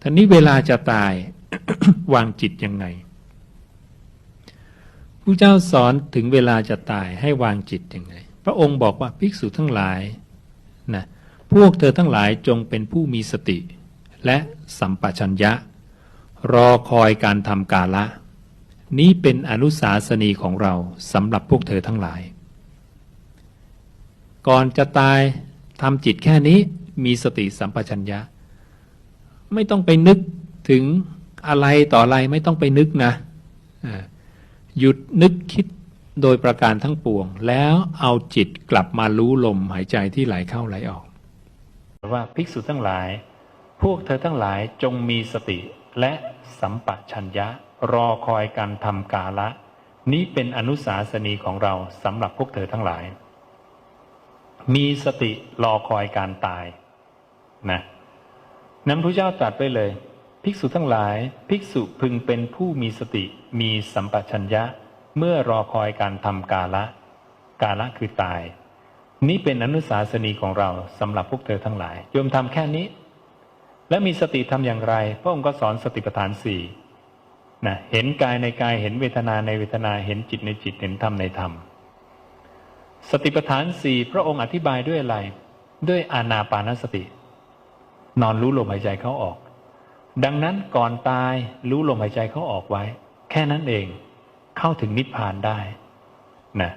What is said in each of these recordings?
ทีนี้เวลาจะตายวางจิตยังไงผู้เจ้าสอนถึงเวลาจะตายให้วางจิตยังไง พระองค์บอกว่าภิกษุทั้งหลายนะพวกเธอทั้งหลายจงเป็นผู้มีสติ และสัมปชัญญะ รอคอยการทำกาละ นี้เป็นอนุสาสนีของเราสำหรับพวกเธอทั้งหลาย ก่อนจะตายทำจิตแค่นี้มีสติสัมปชัญญะ ไม่ต้องไปนึกถึงอะไรต่ออะไรไม่ต้องไปนึกนะหยุดนึกคิดโดยประการทั้งปวง แล้วเอาจิตกลับมารู้ลมหายใจที่ไหลเข้าไหลออกว่าภิกษุทั้งหลาย พวกเธอทั้งหลายจงมีสติและสัมปชัญญะรอคอยการทำกาละ นี้เป็นอนุสาสนีของเราสำหรับพวกเธอทั้งหลาย มีสติรอคอยการตายนะ นั้นพระเจ้าตรัสไปเลย ภิกษุทั้งหลาย ภิกษุพึงเป็นผู้มีสติมีสัมปชัญญะ เมื่อรอคอยการทำกาละ กาละคือตาย นี้เป็นอนุสาสนีของเราสำหรับพวกเธอทั้งหลายโยมทำแค่นี้ และมีสติทำอย่างไร พระองค์ก็สอนสติปัฏฐานสี่นะเห็นกายในกายเห็นเวทนาในเวทนาเห็นจิตในจิตเห็นธรรมในธรรม สติปัฏฐานสี่พระองค์อธิบายด้วยอะไร ด้วยอานาปานสติ นอนรู้ลมหายใจเข้าออก ดังนั้นก่อนตายรู้ลมหายใจเข้าออกไว้ แค่นั้นเองเข้าถึงนิพพานได้นะ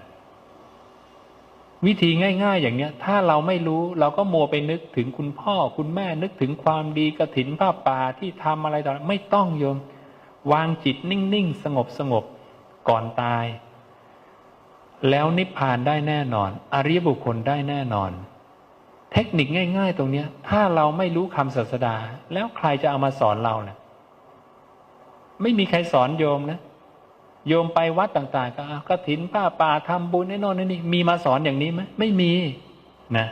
วิธีง่าย ๆ อย่างเนี้ย ถ้าเราไม่รู้เราก็มัวไปนึกถึงคุณพ่อคุณแม่นึกถึงความดีกระถินผ้าป่าที่ทำอะไรต่างไม่ต้องโยม วางจิตนิ่งๆ สงบสงบก่อนตาย แล้วนิพพานได้แน่นอน อริยบุคคลได้แน่นอน เทคนิคง่าย ๆ ตรงเนี้ย ถ้าเราไม่รู้คำศาสดา แล้วใครจะเอามาสอนเราเนะี่ยไม่มีใครสอนโยมนะ โยมไปวัดต่าง ๆ ก็กระถินผ้าป่าทำบุญแน่นอนนี่มีมาสอนอย่างนี้ไหมไม่มีนะ